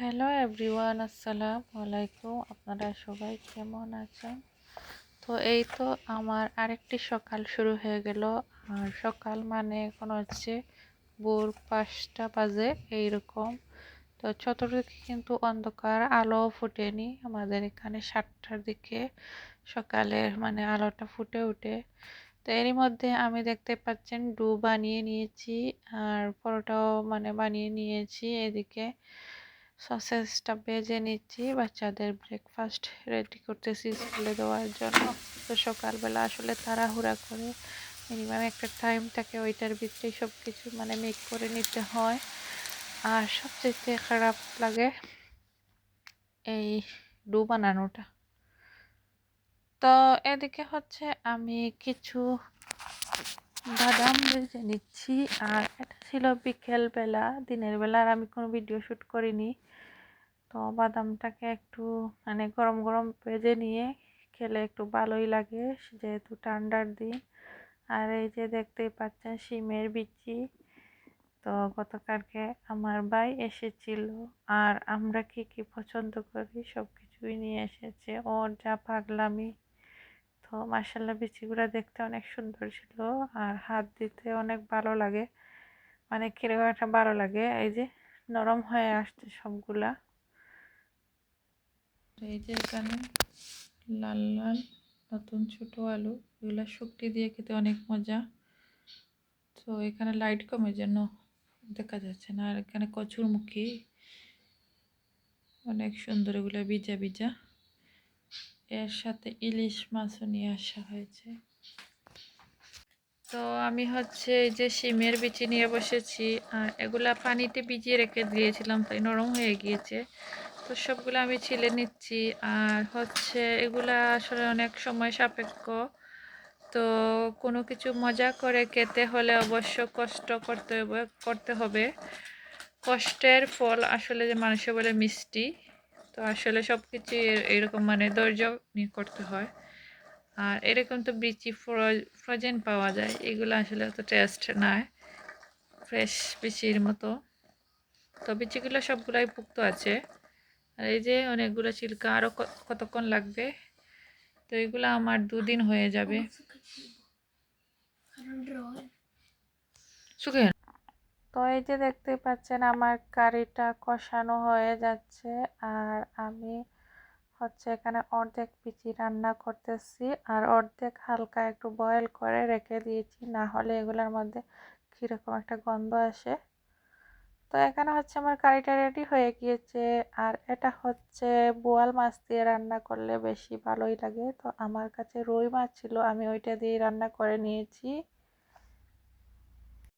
Hello everyone, আসসালামু আলাইকুম। আপনারা সবাই কেমন আছেন? তো এই তো আমার আরেকটি সকাল শুরু হয়ে গেল। আর সকাল মানে এখন হচ্ছে ভোর পাঁচটা বাজে এইরকম। তো চতুর্দিকে কিন্তু অন্ধকার, আলো ফুটেনি। আমাদের এখানে সাতটার দিকে সকালের মানে আলোটা ফুটে উঠে তো এরই মধ্যে আমি দেখতে পাচ্ছেন ডু বানিয়ে নিয়েছি, আর পরোটাও মানে বানিয়ে নিয়েছি এদিকে। সসেসটা ভেজে নিচ্ছি। বাচ্চাদের ব্রেকফাস্ট রেডি করতেছি স্কুলে দেওয়ার জন্য। তো সকালবেলা আসলে তাড়াহুড়া করে মিনিমাম একটা টাইম থাকে ওইটার ভিতরেই সব কিছু মানে মেক করে নিতে হয়। আর সবচেয়ে খারাপ লাগে এই ডু বানানোটা। তো এদিকে হচ্ছে আমি কিছু বাদাম ভেজে নিচ্ছি। আর এটা ছিল বিকেল বেলা, দিনের বেলা, আর আমি কোনো ভিডিও শ্যুট করিনি। তো বাদামটাকে একটু মানে গরম গরম ভেজে নিয়ে খেলে একটু ভালোই লাগে, যেহেতু ঠান্ডার দিন। আর এই যে দেখতেই পাচ্ছেন শিমের বিচি। তো গতকালকে আমার ভাই এসেছিল, আর আমরা কি কি পছন্দ করি সব কিছুই নিয়ে এসেছে। ওর যা পাগলামি তো মার্শাল্লাহ বিচিগুলো দেখতে অনেক সুন্দর ছিল আর হাত দিতে অনেক ভালো লাগে। মানে কীরকম একটা ভালো লাগে, এই যে নরম হয়ে আসছে সবগুলা। এই যে এখানে লাল লাল, নতুন ছোট আলু, এগুলো শুকটি দিয়ে খেতে অনেক মজা। তো এখানে লাইট কমে যেন দেখা যাচ্ছে না, আর এখানে কচুরমুখী। অনেক সুন্দর এগুলো বিজা বিজা এর সাথে ইলিশ মাছও নিয়ে আসা হয়েছে। তো আমি হচ্ছে এই যে শিমের বিচি নিয়ে বসেছি, আর এগুলা পানিতে ভিজিয়ে রেখে দিয়েছিলাম, তাই নরম হয়ে গিয়েছে। তো সবগুলো আমি ছিলে নিচ্ছি, আর হচ্ছে এগুলা আসলে অনেক সময় সাপেক্ষ। তো কোনো কিছু মজা করে খেতে হলে অবশ্য কষ্ট করতে হবে করতে হবে। কষ্টের ফল আসলে যে মানুষে বলে মিষ্টি। তো আসলে সব কিছু এরকম মানে ধৈর্য নিয়ে করতে হয়। আর এরকম তো বিচি ফ্রোজেন পাওয়া যায় এগুলো আসলে অত টেস্ট নয় ফ্রেশ বিচির মতো। তো বিচিগুলো সবগুলাই পুক্ত আছে। আর এই যে অনেকগুলো চিল্কা আরও কতক্ষণ লাগবে? তো এগুলো আমার দুদিন হয়ে যাবে। তো এই যে দেখতে পাচ্ছেন আমার কারিটা কষানো হয়ে যাচ্ছে। আর আমি হচ্ছে এখানে অর্ধেক পিচি রান্না করতেছি। আর অর্ধেক হালকা একটু বয়েল করে রেখে দিয়েছি। না হলে এগুলোর মধ্যে কীরকম একটা গন্ধ আসে। তো এখানে হচ্ছে আমার কারিটা রেডি হয়ে গিয়েছে। আর এটা হচ্ছে বোয়াল মাছ দিয়ে রান্না করলে বেশি ভালোই লাগে। তো আমার কাছে রুই মাছ ছিল, আমি ওইটা দিয়ে রান্না করে নিয়েছি।